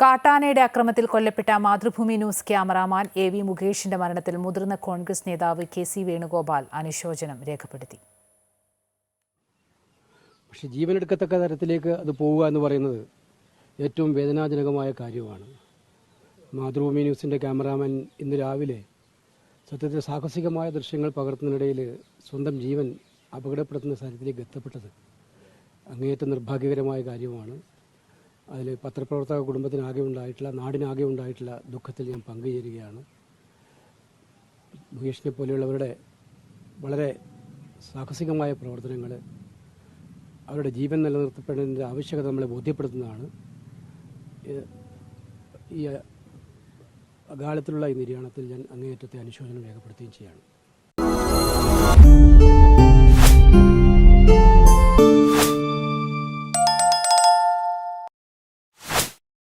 കാട്ടാനയുടെ അക്രമത്തിൽ കൊല്ലപ്പെട്ട Mathrubhumi news cameraman A V മുകേഷിന്റെ മരണത്തിൽ മുതിർന്ന കോൺഗ്രസ് നേതാവ് കെ സി വേണുഗോപാൽ അനുശോചനം രേഖപ്പെടുത്തി. പക്ഷേ ജീവനെടുക്കത്തക്ക തരത്തിലേക്ക് അത് പോവുക എന്ന് പറയുന്നത് ഏറ്റവും വേദനാജനകമായ കാര്യമാണ്. മാതൃഭൂമി ന്യൂസിന്റെ ക്യാമറാമാൻ ഇന്ന് രാവിലെ സത്യത്തിൽ സാഹസികമായ ദൃശ്യങ്ങൾ പകർത്തുന്നതിനിടയിൽ സ്വന്തം ജീവൻ അപകടപ്പെടുത്തുന്ന സാഹചര്യത്തിലേക്ക് എത്തപ്പെട്ടത് അങ്ങേയറ്റം നിർഭാഗ്യകരമായ കാര്യമാണ്. അതിൽ പത്രപ്രവർത്തക കുടുംബത്തിനാകെ ഉണ്ടായിട്ടുള്ള നാടിനാകെ ഉണ്ടായിട്ടുള്ള ദുഃഖത്തിൽ ഞാൻ പങ്കുചേരുകയാണ്. മുകേഷിനെ പോലെയുള്ളവരുടെ വളരെ സാഹസികമായ പ്രവർത്തനങ്ങൾ അവരുടെ ജീവൻ നിലനിർത്തപ്പെടേണ്ട ആവശ്യകത നമ്മളെ ബോധ്യപ്പെടുത്തുന്നതാണ്. ഈ അകാലത്തിലുള്ള ഈ നിര്യാണത്തിൽ ഞാൻ അങ്ങേയറ്റത്തെ അനുശോചനം രേഖപ്പെടുത്തുകയും ചെയ്യാണ്.